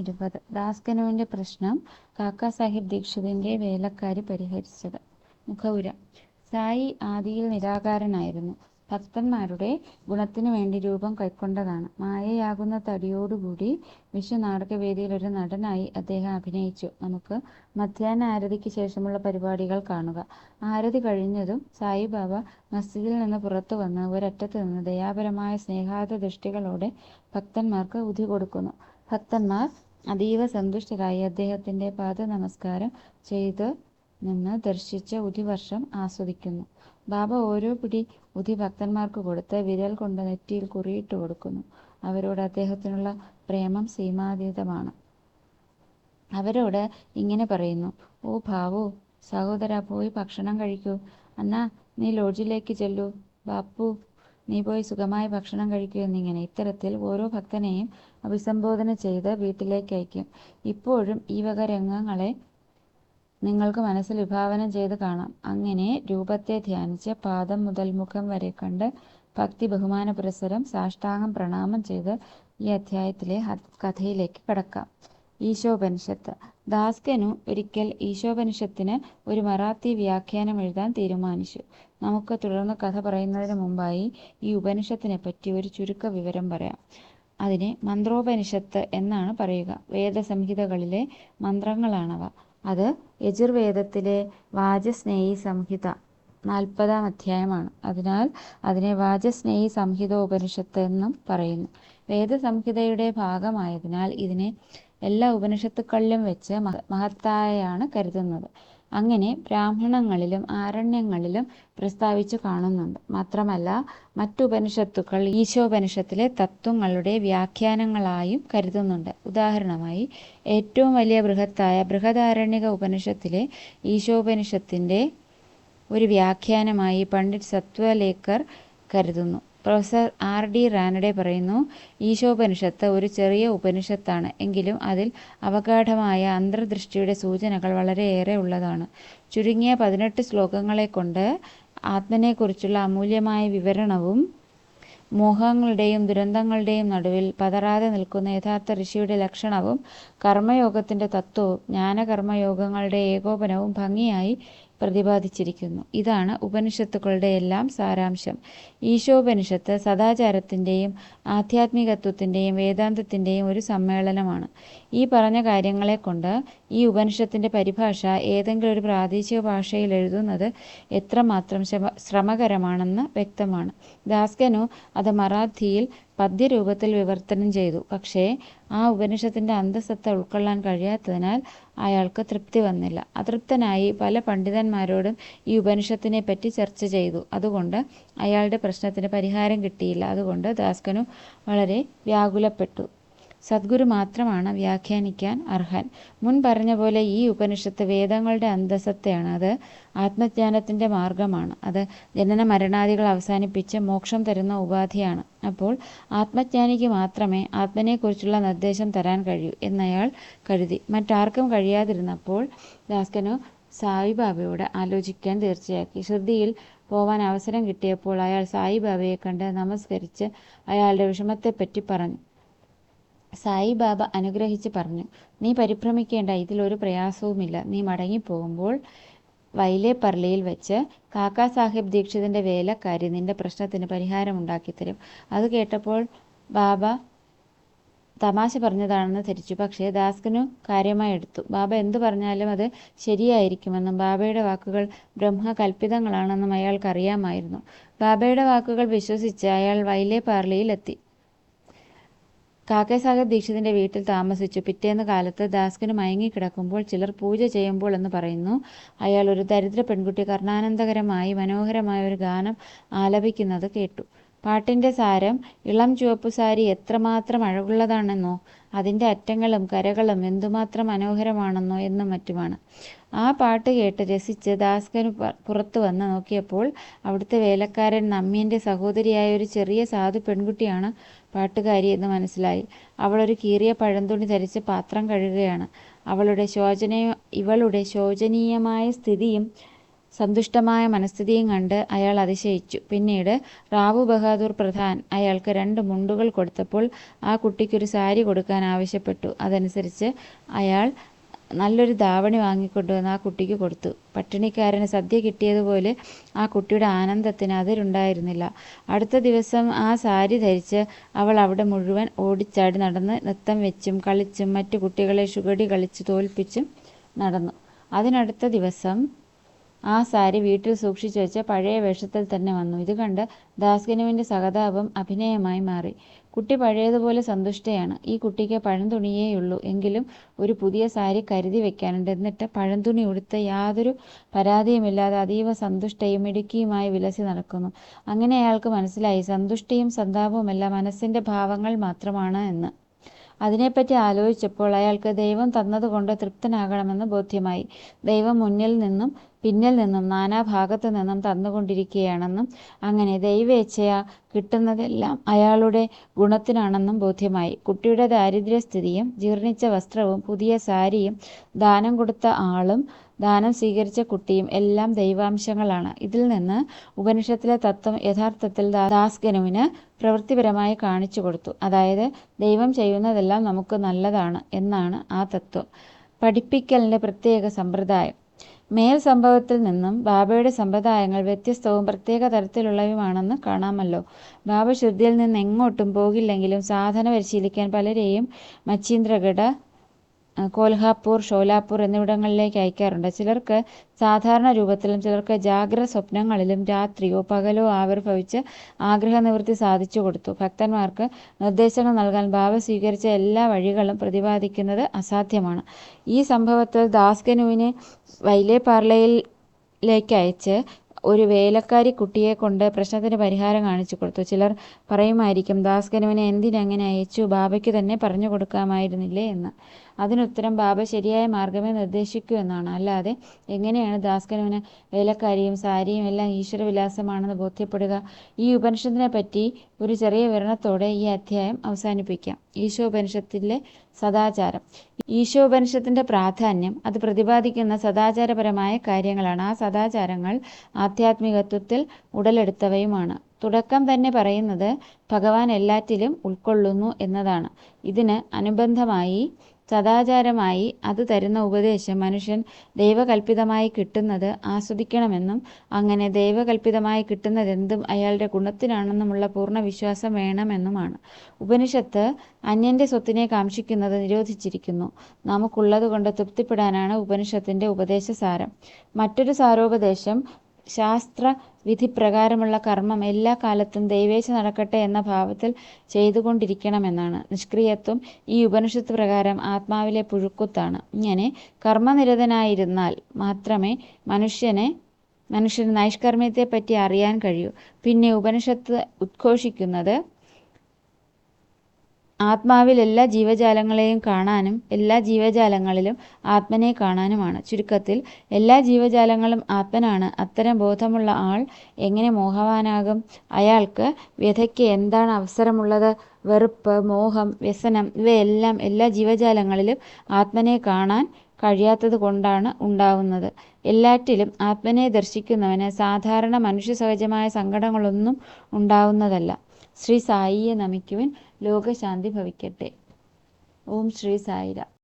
ഇരുപത്. ദാസ്കനുവിന്റെ പ്രശ്നം കാക്കാ സാഹിബ് ദീക്ഷിതിന്റെ വേലക്കാരി പരിഹരിച്ചത്. മുഖവുര. സായി ആദിയിൽ നിരാകാരനായിരുന്നു. ഭക്തന്മാരുടെ ഗുണത്തിനു വേണ്ടി രൂപം കൈക്കൊണ്ടതാണ്. മായയാകുന്ന തടിയോടുകൂടി വിശ്വനാടകവേദിയിൽ ഒരു നടനായി അദ്ദേഹം അഭിനയിച്ചു. നമുക്ക് മധ്യാഹ്ന ആരതിക്ക് ശേഷമുള്ള പരിപാടികൾ കാണുക. ആരതി കഴിഞ്ഞതും സായി ബാബ മസ്ജിദിൽ നിന്ന് പുറത്തു വന്ന് ഒരറ്റത്ത് നിന്ന് ദയാപരമായ സ്നേഹാദ ദൃഷ്ടികളോടെ ഭക്തന്മാർക്ക് ഉതി കൊടുക്കുന്നു. ഭക്തന്മാർ അതീവ സന്തുഷ്ടരായി പാദ നമസ്കാരം ചെയ്ത് നിന്ന് ദർശിച്ച ഉതിവർഷം ആസ്വദിക്കുന്നു. ബാബ ഓരോ പിടി ഉതി ഭക്തന്മാർക്ക് കൊടുത്ത് വിരൽ കൊണ്ട് നെറ്റിയിൽ കുറിയിട്ട് കൊടുക്കുന്നു. അവരോട് അദ്ദേഹത്തിനുള്ള പ്രേമം സീമാതീതമാണ്. അവരോട് ഇങ്ങനെ പറയുന്നു ഓ ഭാവു സഹോദര പോയി ഭക്ഷണം കഴിക്കൂ. അന്നാ നീ ലോഡ്ജിലേക്ക് ചെല്ലൂ. ബാപ്പു നീ പോയി സുഖമായി ഭക്ഷണം കഴിക്കൂ എന്നിങ്ങനെ ഇത്തരത്തിൽ ഓരോ ഭക്തനെയും അഭിസംബോധന ചെയ്ത് വീട്ടിലേക്ക് അയക്കും. ഇപ്പോഴും ഈ വക രംഗങ്ങളെ നിങ്ങൾക്ക് മനസ്സിൽ വിഭാവനം ചെയ്ത് കാണാം. അങ്ങനെ രൂപത്തെ ധ്യാനിച്ച് പാദം മുതൽ മുഖം വരെ കണ്ട് ഭക്തി ബഹുമാന പുരസരം സാഷ്ടാംഗം പ്രണാമം ചെയ്ത് ഈ അധ്യായത്തിലെ കഥയിലേക്ക് കടക്കാം. ഈശോപനിഷത്ത്. ദാസ്കനു ഒരിക്കൽ ഈശോപനിഷത്തിന് ഒരു മറാത്തി വ്യാഖ്യാനം എഴുതാൻ തീരുമാനിച്ചു. നമുക്ക് തുടർന്ന് കഥ പറയുന്നതിന് മുമ്പായി ഈ ഉപനിഷത്തിനെ പറ്റി ഒരു ചുരുക്ക വിവരം പറയാം. അതിനെ മന്ത്രോപനിഷത്ത് എന്നാണ് പറയുക. വേദസംഹിതകളിലെ മന്ത്രങ്ങളാണവ. അത് യജുർവേദത്തിലെ വാചസ്നേഹി സംഹിത നാൽപ്പതാം അധ്യായമാണ്. അതിനാൽ അതിനെ വാചസ്നേഹി സംഹിത ഉപനിഷത്ത് എന്നും പറയുന്നു. വേദസംഹിതയുടെ ഭാഗമായതിനാൽ ഇതിനെ എല്ലാ ഉപനിഷത്തുക്കളിലും വെച്ച് മഹത്തായാണ് കരുതുന്നത്. അങ്ങനെ ബ്രാഹ്മണങ്ങളിലും ആരണ്യങ്ങളിലും പ്രസ്താവിച്ചു കാണുന്നുണ്ട്. മാത്രമല്ല മറ്റുപനിഷത്തുക്കൾ ഈശോപനിഷത്തിലെ തത്വങ്ങളുടെ വ്യാഖ്യാനങ്ങളായും കരുതുന്നുണ്ട്. ഉദാഹരണമായി ഏറ്റവും വലിയ ബൃഹത്തായ ബൃഹദാരണ്യക ഉപനിഷത്തിലെ ഈശോപനിഷത്തിന്റെ ഒരു വ്യാഖ്യാനമായി പണ്ഡിറ്റ് സത്വലേക്കർ കരുതുന്നു. പ്രൊഫസർ ആർ ഡി റാനഡെ പറയുന്നു ഈശോപനിഷത്ത് ഒരു ചെറിയ ഉപനിഷത്താണ്. എങ്കിലും അതിൽ അവഗാഠമായ അന്തർദൃഷ്ടിയുടെ സൂചനകൾ വളരെയേറെ ഉള്ളതാണ്. ചുരുങ്ങിയ പതിനെട്ട് ശ്ലോകങ്ങളെ കൊണ്ട് ആത്മനെക്കുറിച്ചുള്ള അമൂല്യമായ വിവരണവും മോഹങ്ങളുടെയും ദുരന്തങ്ങളുടെയും നടുവിൽ പതറാതെ നിൽക്കുന്ന യഥാർത്ഥ ഋഷിയുടെ ലക്ഷണവും കർമ്മയോഗത്തിന്റെ തത്വവും ജ്ഞാനകർമ്മയോഗങ്ങളുടെ ഏകോപനവും ഭംഗിയായി പ്രതിപാദിച്ചിരിക്കുന്നു. ഇതാണ് ഉപനിഷത്തുക്കളുടെ എല്ലാം സാരാംശം. ഈശോപനിഷത്ത് സദാചാരത്തിന്റെയും ആധ്യാത്മികത്വത്തിന്റെയും വേദാന്തത്തിന്റെയും ഒരു സമ്മേളനമാണ്. ഈ പറഞ്ഞ കാര്യങ്ങളെ കൊണ്ട് ഈ ഉപനിഷത്തിന്റെ പരിഭാഷ ഏതെങ്കിലും ഒരു പ്രാദേശിക ഭാഷയിൽ എഴുതുന്നത് എത്രമാത്രം ശ്രമകരമാണെന്ന് വ്യക്തമാണ്. ദാസ്കനു അത് മറാഠിയിൽ പദ്യരൂപത്തിൽ വിവർത്തനം ചെയ്തു. പക്ഷേ ആ ഉപനിഷത്തിന്റെ അന്തസത്ത ഉൾക്കൊള്ളാൻ കഴിയാത്തതിനാൽ അയാൾക്ക് തൃപ്തി വന്നില്ല. അതൃപ്തനായി പല പണ്ഡിതന്മാരോടും ഈ ഉപനിഷത്തിനെ പറ്റി ചർച്ച ചെയ്തു. അതുകൊണ്ട് അയാളുടെ പ്രശ്നത്തിന് പരിഹാരം കിട്ടിയില്ല. അതുകൊണ്ട് ദാസ്കനും വളരെ വ്യാകുലപ്പെട്ടു. സദ്ഗുരു മാത്രമാണ് വ്യാഖ്യാനിക്കാൻ അർഹൻ. മുൻ പറഞ്ഞ പോലെ ഈ ഉപനിഷത്ത് വേദങ്ങളുടെ അന്തസത്തയാണ്. അത് ആത്മജ്ഞാനത്തിന്റെ മാർഗമാണ്. അത് ജനന മരണാദികൾ അവസാനിപ്പിച്ച് മോക്ഷം തരുന്ന ഉപാധിയാണ്. അപ്പോൾ ആത്മജ്ഞാനിക്ക് മാത്രമേ ആത്മനെക്കുറിച്ചുള്ള നിർദ്ദേശം തരാൻ കഴിയൂ എന്നയാൾ കരുതി. മറ്റാർക്കും കഴിയാതിരുന്നപ്പോൾ ദാസ്കനു സായിബാബയോട് ആലോചിക്കാൻ തീർച്ചയാക്കി. ശ്രുതിയിൽ പോവാൻ അവസരം കിട്ടിയപ്പോൾ അയാൾ സായിബാബയെ കണ്ട് നമസ്കരിച്ച് അയാളുടെ വിഷമത്തെപ്പറ്റി പറഞ്ഞു. സായിബാബ അനുഗ്രഹിച്ച് പറഞ്ഞു നീ പരിഭ്രമിക്കേണ്ട ഇതിലൊരു പ്രയാസവുമില്ല. നീ മടങ്ങിപ്പോകുമ്പോൾ വൈലേപ്പർളിയിൽ വെച്ച് കാക്കാ സാഹിബ് ദീക്ഷിതിന്റെ വേലക്കാരി നിന്റെ പ്രശ്നത്തിന് പരിഹാരം ഉണ്ടാക്കിത്തരും. അത് കേട്ടപ്പോൾ ബാബ തമാശ പറഞ്ഞതാണെന്ന് ധരിച്ചു. പക്ഷേ ദാസ്കനു കാര്യമായി എടുത്തു. ബാബ എന്തു പറഞ്ഞാലും അത് ശരിയായിരിക്കുമെന്നും ബാബയുടെ വാക്കുകൾ ബ്രഹ്മകൽപ്പിതങ്ങളാണെന്നും കൽപ്പിതങ്ങളാണെന്നും അറിയാമായിരുന്നു ബാബയുടെ വാക്കുകൾ വിശ്വസിച്ച് അയാൾ വൈലേ പാർലിയിലെത്തി കാക്കേ സാഹിബ് ദീക്ഷിതിന്റെ വീട്ടിൽ താമസിച്ചു. പിറ്റേന്ന് കാലത്ത് ദാസ്കന് മയങ്ങിക്കിടക്കുമ്പോൾ ചിലർ പൂജ ചെയ്യുമ്പോൾ എന്ന് പറയുന്നു. അയാൾ ഒരു ദരിദ്ര പെൺകുട്ടി കർണാനന്ദകരമായി മനോഹരമായ ഒരു ഗാനം ആലപിക്കുന്നത് കേട്ടു. പാട്ടിന്റെ സാരം ഇളം ചുവപ്പു സാരി എത്രമാത്രം അഴകുള്ളതാണെന്നോ അതിന്റെ അറ്റങ്ങളും കരകളും എന്തുമാത്രം മനോഹരമാണെന്നോ എന്നും മറ്റുമാണ്. ആ പാട്ട് കേട്ട് രസിച്ച് ദാസ്കന് പുറത്തു വന്ന് നോക്കിയപ്പോൾ അവിടുത്തെ വേലക്കാരൻ നമ്മിന്റെ സഹോദരിയായ ഒരു ചെറിയ സാധു പെൺകുട്ടിയാണ് പാട്ടുകാരി എന്ന് മനസ്സിലായി. അവളൊരു കീറിയ പഴന്തുണി ധരിച്ച് പാത്രം കഴുകുകയാണ്. അവളുടെ ശോചനീയ ഇവളുടെ ശോചനീയമായ സ്ഥിതിയും സന്തുഷ്ടമായ മനസ്ഥിതിയും കണ്ട് അയാൾ അതിശയിച്ചു. പിന്നീട് റാവു ബഹാദൂർ പ്രധാൻ അയാൾക്ക് രണ്ട് മുണ്ടുകൾ കൊടുത്തപ്പോൾ ആ കുട്ടിക്കൊരു സാരി കൊടുക്കാൻ ആവശ്യപ്പെട്ടു. അതനുസരിച്ച് അയാൾ നല്ലൊരു ധാവണി വാങ്ങിക്കൊണ്ടുവന്ന് ആ കുട്ടിക്ക് കൊടുത്തു. പട്ടിണിക്കാരന് സദ്യ കിട്ടിയതുപോലെ ആ കുട്ടിയുടെ ആനന്ദത്തിന് അതിരുണ്ടായിരുന്നില്ല. അടുത്ത ദിവസം ആ സാരി ധരിച്ച് അവൾ അവിടെ മുഴുവൻ ഓടിച്ചാടി നടന്ന് നൃത്തം വെച്ചും കളിച്ചും മറ്റു കുട്ടികളെ ഷുഗടി കളിച്ച് തോൽപ്പിച്ചും നടന്നു. അതിനടുത്ത ദിവസം ആ സാരി വീട്ടിൽ സൂക്ഷിച്ചു വെച്ച പഴയ വേഷത്തിൽ തന്നെ വന്നു. ഇത് കണ്ട് ദാസ്കനുവിന്റെ സഹതാപം അഭിനയമായി മാറി. കുട്ടി പഴയതുപോലെ സന്തുഷ്ടയാണ്. ഈ കുട്ടിക്ക് പഴന്തുണിയേയുള്ളൂ. എങ്കിലും ഒരു പുതിയ സാരി കരുതി വെക്കാനുണ്ട്. എന്നിട്ട് പഴന്തുണി ഉടുത്ത് യാതൊരു പരാതിയുമില്ലാതെ അതീവ സന്തുഷ്ടയും ഇടുക്കിയുമായി വിലസി നടക്കുന്നു. അങ്ങനെ അയാൾക്ക് മനസ്സിലായി സന്തുഷ്ടിയും സന്താപവുമല്ല മനസ്സിന്റെ ഭാവങ്ങൾ മാത്രമാണ് എന്ന്. അതിനെപ്പറ്റി ആലോചിച്ചപ്പോൾ അയാൾക്ക് ദൈവം തന്നതുകൊണ്ട് തൃപ്തനാകണമെന്ന് ബോധ്യമായി. ദൈവം മുന്നിൽ നിന്നും പിന്നിൽ നിന്നും നാനാഭാഗത്തു നിന്നും തന്നുകൊണ്ടിരിക്കുകയാണെന്നും അങ്ങനെ ദൈവേച്ഛയാ കിട്ടുന്നതെല്ലാം അയാളുടെ ഗുണത്തിനാണെന്നും ബോധ്യമായി. കുട്ടിയുടെ ദാരിദ്ര്യസ്ഥിതിയും ജീർണിച്ച വസ്ത്രവും പുതിയ സാരിയും ദാനം കൊടുത്ത ആളും ദാനം സ്വീകരിച്ച കുട്ടിയും എല്ലാം ദൈവാംശങ്ങളാണ്. ഇതിൽ നിന്ന് ഉപനിഷത്തിലെ തത്വം യഥാർത്ഥത്തിൽ ദാസ്ഗനുവിന് പ്രവൃത്തിപരമായി കാണിച്ചു കൊടുത്തു അതായത് ദൈവം ചെയ്യുന്നതെല്ലാം നമുക്ക് നല്ലതാണ് എന്നാണ് ആ തത്വം പഠിപ്പിക്കലിന്റെ പ്രത്യേക സമ്പ്രദായം മേൽ സംഭവത്തിൽ നിന്നും ബാബയുടെ സമ്പ്രദായങ്ങൾ വ്യത്യസ്തവും പ്രത്യേക തരത്തിലുള്ളവയുമാണെന്ന് കാണാമല്ലോ. ബാബ ശുദ്ധിയിൽ നിന്ന് എങ്ങോട്ടും പോകില്ലെങ്കിലും സാധന പരിശീലിക്കാൻ പലരെയും മച്ചീന്ദ്രഗഢ, കോൽഹാപൂർ, ഷോലാപ്പൂർ എന്നിവിടങ്ങളിലേക്ക് അയക്കാറുണ്ട്. ചിലർക്ക് സാധാരണ രൂപത്തിലും ചിലർക്ക് ജാഗ്രത സ്വപ്നങ്ങളിലും രാത്രിയോ പകലോ ആവിർഭവിച്ച് ആഗ്രഹനിവൃത്തി സാധിച്ചുകൊടുത്തു. ഭക്തന്മാർക്ക് നിർദ്ദേശങ്ങൾ നൽകാൻ ബാബ സ്വീകരിച്ച എല്ലാ വഴികളും പ്രതിപാദിക്കുന്നത് അസാധ്യമാണ്. ഈ സംഭവത്തിൽ ദാസ്കനുവിനെ വൈലെപാർലെയിലേക്കയച്ച് ഒരു വേലക്കാരി കുട്ടിയെ കൊണ്ട് പ്രശ്നത്തിന് പരിഹാരം കാണിച്ചു കൊടുത്തു ചിലർ പറയുമായിരിക്കും ദാസ്കനുവിനെ എന്തിനങ്ങനെ അയച്ചു? ബാബയ്ക്ക് തന്നെ പറഞ്ഞു കൊടുക്കാമായിരുന്നില്ലേ എന്ന്. അതിനുത്തരം ബാബ ശരിയായ മാർഗമേ നിർദ്ദേശിക്കൂ എന്നാണ്. അല്ലാതെ എങ്ങനെയാണ് ദാസ്കനുവിന് വേലക്കാരിയും സാരിയും എല്ലാം ഈശ്വരവിലാസമാണെന്ന് ബോധ്യപ്പെടുക? ഈ ഉപനിഷത്തിനെ പറ്റി ഒരു ചെറിയ വിവരണത്തോടെ ഈ അധ്യായം അവസാനിപ്പിക്കാം. ഈശോപനിഷത്തിലെ സദാചാരം ഈശോപനിഷത്തിന്റെ പ്രാധാന്യം അത് പ്രതിപാദിക്കുന്ന സദാചാരപരമായ കാര്യങ്ങളാണ്. ആ സദാചാരങ്ങൾ ആധ്യാത്മികത്വത്തിൽ ഉടലെടുത്തവയുമാണ്. തുടക്കം തന്നെ പറയുന്നത് ഭഗവാൻ എല്ലാറ്റിലും ഉൾക്കൊള്ളുന്നു എന്നതാണ്. ഇതിന് അനുബന്ധമായി സദാചാരമായി അത് തരുന്ന ഉപദേശം മനുഷ്യൻ ദൈവകല്പിതമായി കിട്ടുന്നത് ആസ്വദിക്കണമെന്നും അങ്ങനെ ദൈവകല്പിതമായി കിട്ടുന്നതെന്തും അയാളുടെ ഗുണത്തിനാണെന്നുമുള്ള പൂർണ വിശ്വാസം വേണമെന്നുമാണ്. ഉപനിഷത്ത് അന്യന്റെ സ്വത്തിനെ കാംക്ഷിക്കുന്നത് നിരോധിച്ചിരിക്കുന്നു. നമുക്കുള്ളത് കൊണ്ട് തൃപ്തിപ്പെടാനാണ് ഉപനിഷത്തിന്റെ ഉപദേശസാരം. മറ്റൊരു സാരോപദേശം ശാസ്ത്രവിധിപ്രകാരമുള്ള കർമ്മം എല്ലാ കാലത്തും ദൈവേച്ഛ നടക്കട്ടെ എന്ന ഭാവത്തിൽ ചെയ്തുകൊണ്ടിരിക്കണമെന്നാണ്. നിഷ്ക്രിയത്വം ഈ ഉപനിഷത്ത് പ്രകാരം ആത്മാവിലെ പുഴുക്കുത്താണ്. ഇങ്ങനെ കർമ്മനിരതനായിരുന്നാൽ മാത്രമേ മനുഷ്യനെ മനുഷ്യന് നൈഷ്കർമ്മ്യത്തെപ്പറ്റി അറിയാൻ കഴിയൂ. പിന്നെ ഉപനിഷത്ത് ഉദ്ഘോഷിക്കുന്നത് ആത്മാവിൽ എല്ലാ ജീവജാലങ്ങളെയും കാണാനും എല്ലാ ജീവജാലങ്ങളിലും ആത്മനെ കാണാനുമാണ്. ചുരുക്കത്തിൽ എല്ലാ ജീവജാലങ്ങളും ആത്മനാണ്. അത്തരം ബോധമുള്ള ആൾ എങ്ങനെ മോഹവാനാകും? അയാൾക്ക് വ്യഥയ്ക്ക് എന്താണ് അവസരമുള്ളത്? വെറുപ്പ്, മോഹം, വ്യസനം ഇവയെല്ലാം എല്ലാ ജീവജാലങ്ങളിലും ആത്മനെ കാണാൻ കഴിയാത്തത് കൊണ്ടാണ് ഉണ്ടാവുന്നത്. എല്ലാറ്റിലും ആത്മനെ ദർശിക്കുന്നവന് സാധാരണ മനുഷ്യ സഹജമായ സങ്കടങ്ങളൊന്നും ഉണ്ടാവുന്നതല്ല. ശ്രീ സായിയെ നമിക്കുവിൻ. ലോകശാന്തി ഭവിക്കട്ടെ. ഓം ശ്രീ സായിരാം.